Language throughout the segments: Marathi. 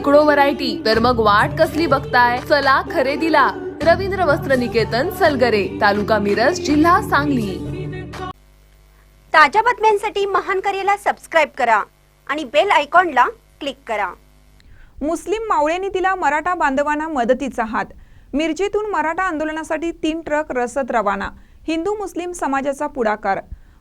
शेकडो व्हरायटी तर मग वाट कसली बघताय? चला खरेदीला. रवींद्र वस्त्र निकेतन सलगरे तालुका मिरज जिल्हा सांगली. ताज्या बातम्यांसाठी महान करेला सबस्क्राईब करा आणि बेल आयकॉनला क्लिक करा. मुस्लिम मावळ्यांनी दिला मराठा बांधवांना मदतीचा हात. मिरजेतून मराठा आंदोलनासाठी तीन ट्रक रसद रवाना. हिंदू मुस्लिम समाजाचा पुढाकार.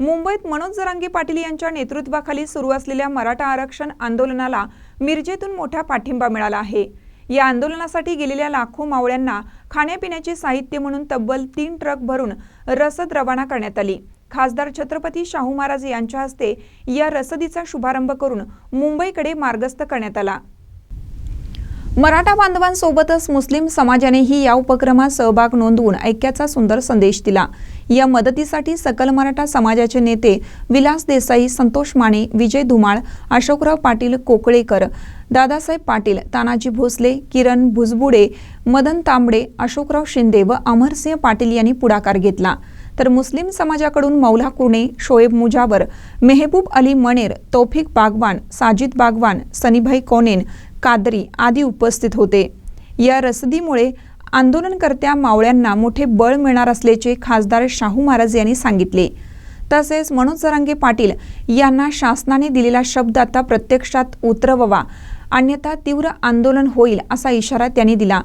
मुंबईत मनोज जरांगे पाटील यांच्या नेतृत्वाखाली सुरू असलेल्या मराठा आरक्षण आंदोलनाला मिरजेतून मोठा पाठिंबा मिळाला आहे. या आंदोलनासाठी गेलेल्या लाखो मावळ्यांना खाण्यापिण्याचे साहित्य म्हणून तब्बल तीन ट्रक भरून रसद रवाना करण्यात आली. खासदार छत्रपती शाहू महाराज यांच्या हस्ते या रसदीचा शुभारंभ करून मुंबईकडे मार्गस्थ करण्यात आला. मराठा बांधवांसोबतच मुस्लिम समाजानेही या उपक्रमात सहभाग नोंदवून ऐक्याचा सुंदर संदेश दिला. या मदतीसाठी सकल मराठा समाजाचे नेते विलास देसाई संतोष माने विजय धुमाळ अशोकराव पाटील कोकळेकर दादासाहेब पाटील तानाजी भोसले किरण भुजबुडे मदन तांबडे अशोकराव शिंदे व अमरसिंह पाटील यांनी पुढाकार घेतला. तर मुस्लिम समाजाकडून मौला कुर्णे शोएब मुजावर मेहबूब अली मणेर तौफिक बागवान साजिद बागवान सनीभाई कोनेन कादरी आदी उपस्थित होते. या रसदीमुळे आंदोलनकर्त्या मावळ्यांना मोठे बळ मिळणार असल्याचे खासदार शाहू महाराज यांनी सांगितले. तसेच मनोज जरांगे पाटील यांना शासनाने दिलेला शब्द आता प्रत्यक्षात उतरवावा अन्यथा तीव्र आंदोलन होईल असा इशारा त्यांनी दिला.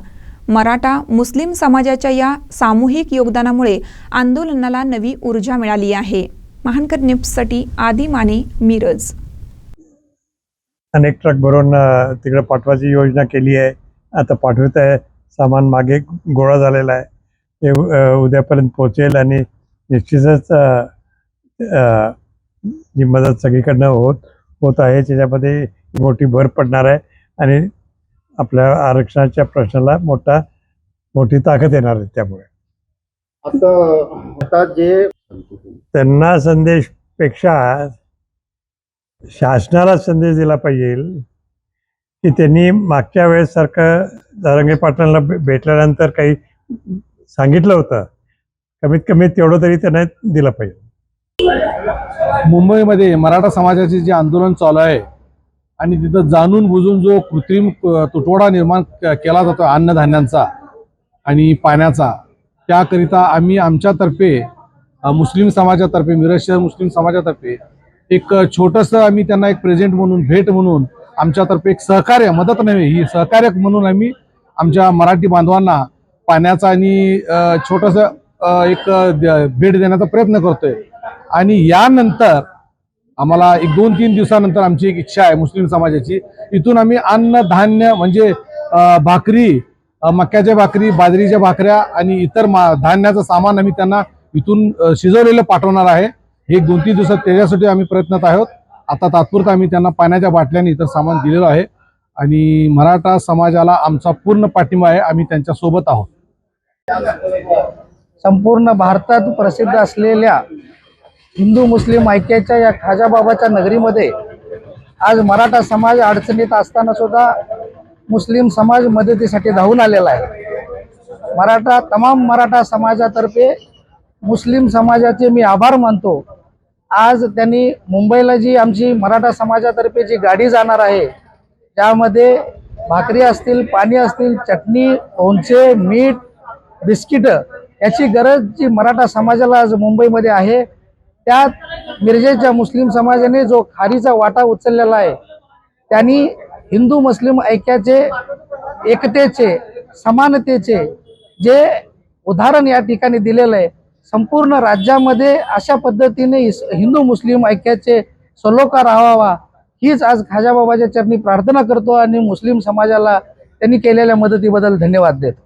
मराठा मुस्लिम समाजाच्या या सामूहिक योगदानामुळे आंदोलनाला नवी ऊर्जा मिळाली आहे. महानकर न्यूजसाठी आदी माने मिरज. अनेक ट्रक भरून तिकडे पाठवायची योजना केली आहे. आता पाठवत आहे. सामान मागे गोळा झालेला आहे. ते उद्यापर्यंत पोहोचेल आणि निश्चितच जी मदत सगळीकडनं होत होत आहे. त्याच्यामध्ये मोठी भर पडणार आहे आणि आपल्या आरक्षणाच्या प्रश्नाला मोठा मोठी ताकद येणार आहे त्यामुळे. आता आता जे त्यांना संदेशपेक्षा शासनाला संदेश दिला पाहिजे की त्यांनी मागच्या वेळेस सारखं पाटलांना भे- भेटल्यानंतर काही सांगितलं होतं. कमीत कमी तेवढं तरी त्यांना दिलं पाहिजे. मुंबईमध्ये मराठा समाजाचे जे आंदोलन चालू आहे आणि तिथं जाणून बुजून जो कृत्रिम तुटवडा निर्माण केला जातो अन्नधान्यांचा आणि पाण्याचा त्याकरिता आम्ही आमच्यातर्फे मुस्लिम समाजातर्फे मिरज शहर मुस्लिम समाजातर्फे एक छोटंसं आम्ही त्यांना एक प्रेझेंट म्हणून भेट म्हणून आमच्यातर्फे एक सहकार्य मदत नव्हे ही सहकार्य म्हणून आम्ही आमच्या मराठी बांधवांना पाण्याचा आणि छोटंसं एक द- भेट देण्याचा प्रयत्न करतोय. आणि यानंतर आम्हाला एक दोन तीन दिवसानंतर आमची एक इच्छा आहे मुस्लिम समाजाची. इथून आम्ही अन्न धान्य म्हणजे भाकरी मक्याच्या भाकरी बाजरीच्या भाकऱ्या आणि इतर मा धान्याचं सामान आम्ही त्यांना इथून शिजवलेलं पाठवणार आहे. एक दोन तीन दिवसात त्याच्यासाठी आम्ही प्रयत्नात आहोत. आता तात्पुरता आम्ही त्यांना पाण्याच्या बाटल्याने इतर सामान दिलेलं आहे. आणि मराठा समाजाला आमचा पूर्ण पाठिंबा आहे. आम्ही त्यांच्यासोबत आहोत. संपूर्ण भारतात प्रसिद्ध असलेल्या हिंदू मुस्लिम ऐक्याच्या या खाजाबाबाच्या नगरीमध्ये आज मराठा समाज अडचणीत असताना सुद्धा मुस्लिम समाज मदतीसाठी धावून आलेला आहे. मराठा तमाम मराठा समाजातर्फे मुस्लिम समाजाचे मी आभार मानतो. आज त्यांनी मुंबईला जी आमची मराठा समाजातर्फे जी गाडी जाणार आहे त्यामध्ये भाकरी असतील पाणी असतील चटणी लोणचे मीठ बिस्किटं याची गरज जी मराठा समाजाला आज मुंबईमध्ये आहे त्यात मिरजेच्या मुस्लिम समाजाने जो खारीचा वाटा उचललेला आहे त्यांनी हिंदू मुस्लिम ऐक्याचे एकतेचे समानतेचे जे उदाहरण या ठिकाणी दिलेलं आहे संपूर्ण राज्यामध्ये अशा पद्धतीने इस- हिंदू मुस्लिम ऐक्याचे सलोखा राहावा हीच आज खाजाबाबाच्या चरणी प्रार्थना करतो आणि मुस्लिम समाजाला त्यांनी केलेल्या मदतीबद्दल धन्यवाद देतो.